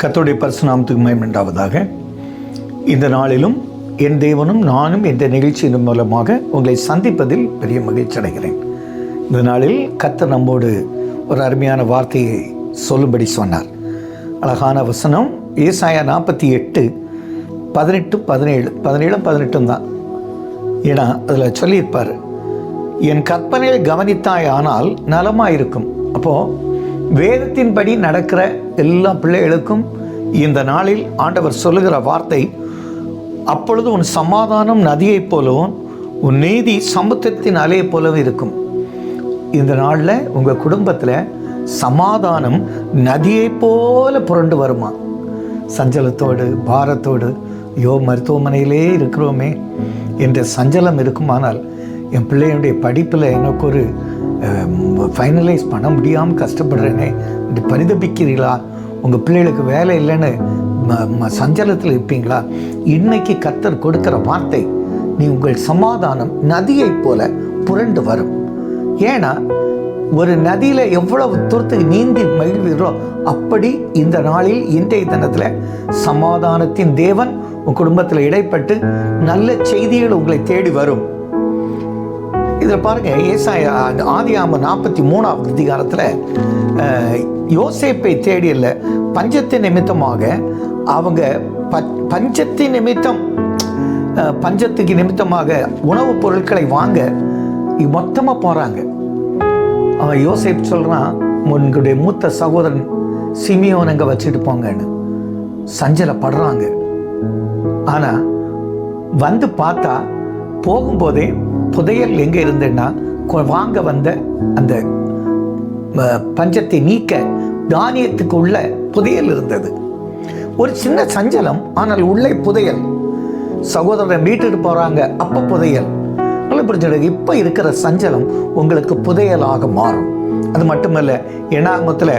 கத்தோடைய பரிசுநாமத்துக்கு மயமண்டாவதாக இந்த நாளிலும் என் தேவனும் நானும் இந்த நிகழ்ச்சியின் மூலமாக உங்களை சந்திப்பதில் பெரிய மகிழ்ச்சி அடைகிறேன். இந்த நாளில் கத்தர் நம்மோடு ஒரு அருமையான வார்த்தையை சொல்லும்படி சொன்னார். அழகான வசனம் ஏசாயா நாற்பத்தி எட்டு பதினெட்டு பதினேழு பதினேழும் பதினெட்டும் தான். ஏன்னா அதில் சொல்லியிருப்பார் என் கற்பனையை கவனித்தாய் ஆனால் நலமாக இருக்கும் அப்போது வேதத்தின்படி நடக்கிற எல்லா பிள்ளைகளுக்கும் இந்த நாளில் ஆண்டவர் சொல்லுகிற வார்த்தை அப்பொழுது உன் சமாதானம் நதியைப் போலவும் உன் நீதி சமுத்திரத்தின் அலையைப் போலவும் இருக்கும். இந்த நாளில் உங்கள் குடும்பத்தில் சமாதானம் நதியைப் போல புரண்டு வருமா? சஞ்சலத்தோடு பாரத்தோடு ஐயோ மருத்துவமனையிலே இருக்கிறோமே என்ற சஞ்சலம் இருக்குமானால் என் பிள்ளையுடைய படிப்பில் எனக்கு ஒரு ஃபைனலைஸ் பண்ண முடியாமல் கஷ்டப்படுறேனே. பரிதபிக்கிறீங்களா உங்கள் பிள்ளைகளுக்கு வேலை இல்லைன்னு சஞ்சலத்தில் இருப்பீங்களா? இன்னைக்கு கத்தர் கொடுக்கிற வார்த்தை நீ உங்கள் சமாதானம் நதியைப் போல புரண்டு வரும். ஏன்னா ஒரு நதியில் எவ்வளவு தூரத்துக்கு நீந்தி மகிழ்வீரோ அப்படி இந்த நாளில் இன்றைய தினத்தில் சமாதானத்தின் தேவன் உன் குடும்பத்தில் இடைப்பட்டு நல்ல செய்திகள் உங்களை தேடி வரும். இதில் பாருங்க ஆதி ஆம நாற்பத்தி மூணாவது அதிகாரத்தில் அஹ், யோசேப்பை தேடியல்ல பஞ்சத்தின் நிமித்தமாக அவங்க ப- பஞ்சத்தின் நிமித்தம் அஹ், பஞ்சத்துக்கு நிமித்தமாக உணவுப் பொருட்களை வாங்க மொத்தமாக போகிறாங்க அவன் யோசேப் சொல்கிறான் உங்களுடைய மூத்த சகோதரன் சிமியோன் அங்கே வச்சுட்டு போங்கன்னு. சஞ்சலப்படுறாங்க. ஆனால் வந்து பார்த்தா போகும்போதே புதையல் எங்கே இருந்ததுன்னா வாங்க வந்த அந்த பஞ்சத்தை நீக்க தானியத்துக்கு உள்ள புதையல் இருந்தது. ஒரு சின்ன சஞ்சலம் ஆனால் உள்ளே புதையல். சகோதரரை மீட்டுட்டு போகிறாங்க அப்போ புதையல். நல்ல புரிஞ்சுடுங்க இப்போ இருக்கிற சஞ்சலம் உங்களுக்கு புதையலாக மாறும். அது மட்டுமல்ல எனாகமத்தில்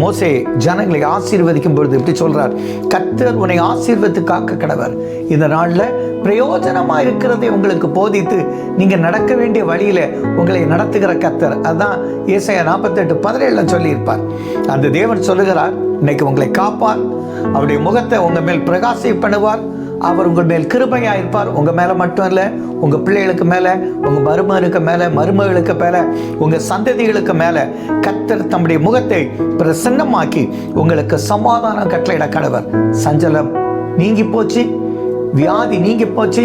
மோசே ஜனங்களை ஆசீர்வதிக்கும் பொழுது இப்படி சொல்கிறார் கர்த்தர் உன்னை ஆசீர்வதித்து காக்க கடவர். இந்த நாளில் பிரயோஜனமாக இருக்கிறதை உங்களுக்கு போதித்து நீங்கள் நடக்க வேண்டிய வழியில் உங்களை நடத்துகிற கர்த்தர். அதுதான் ஏசையா நாற்பத்தெட்டு பதினேழில் சொல்லியிருப்பார். அந்த தேவன் சொல்லுகிறார் இன்னைக்கு உங்களை காப்பார். அவருடைய முகத்தை உங்கள் மேல் பிரகாசி பண்ணுவார். அவர் உங்கள் மேல் கிருபையாக இருப்பார். உங்கள் மேலே மட்டும் இல்லை உங்கள் பிள்ளைகளுக்கு மேலே உங்கள் மருமகனுக்கு மேலே மருமகளுக்கு மேலே உங்கள் சந்ததிகளுக்கு மேலே கத்தர் தம்முடைய முகத்தை பிரசன்னமாக்கி உங்களுக்கு சமாதானம் கட்டளையிட கடவர். சஞ்சலம் நீங்கி போச்சு வியாதி நீங்கி போச்சு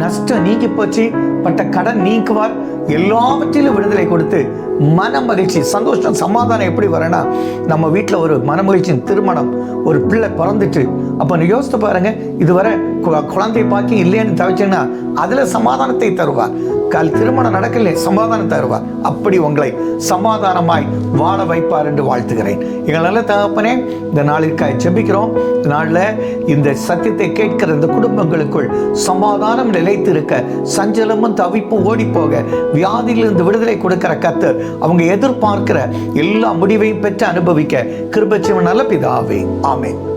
நஷ்டம் நீங்கி போச்சு பட்ட கடன் நீக்குவார். எல்லாவற்றிலும் விடுதலை கொடுத்து மன மகிழ்ச்சி சந்தோஷம் சமாதானம் எப்படி வரனா நம்ம வீட்டில் ஒரு மன மகிழ்ச்சியின் திருமணம் ஒரு பிள்ளை பிறந்துட்டு அப்போ நீ யோசித்து பாருங்க இதுவரை கு- குழந்தை பாக்கி இல்லைன்னு தவிச்சிங்கன்னா அதில் சமாதானத்தை தருவார். கால் திருமணம் நடக்கல சமாதானம் தருவார். அப்படி உங்களை சமாதானமாய் வாழ வைப்பார் என்று வாழ்த்துகிறேன். எங்கள் நல்ல தகப்பனே இந்த நாளிற்காய் ஜெபிக்கிறோம். இந்த நாளில் இந்த சத்தியத்தை கேட்கிற இந்த குடும்பங்களுக்குள் சமாதானம் நிலைத்திருக்க சஞ்சலமும் தவிப்பும் ஓடி போக வியாதியிலிருந்து விடுதலை கொடுக்கிற கத்தர் அவங்க எதிர்பார்க்கிற எல்லா முடிவையும் பெற்று அனுபவிக்க கிருபச்சிவன் நல்ல பிதாவே. ஆமேன்.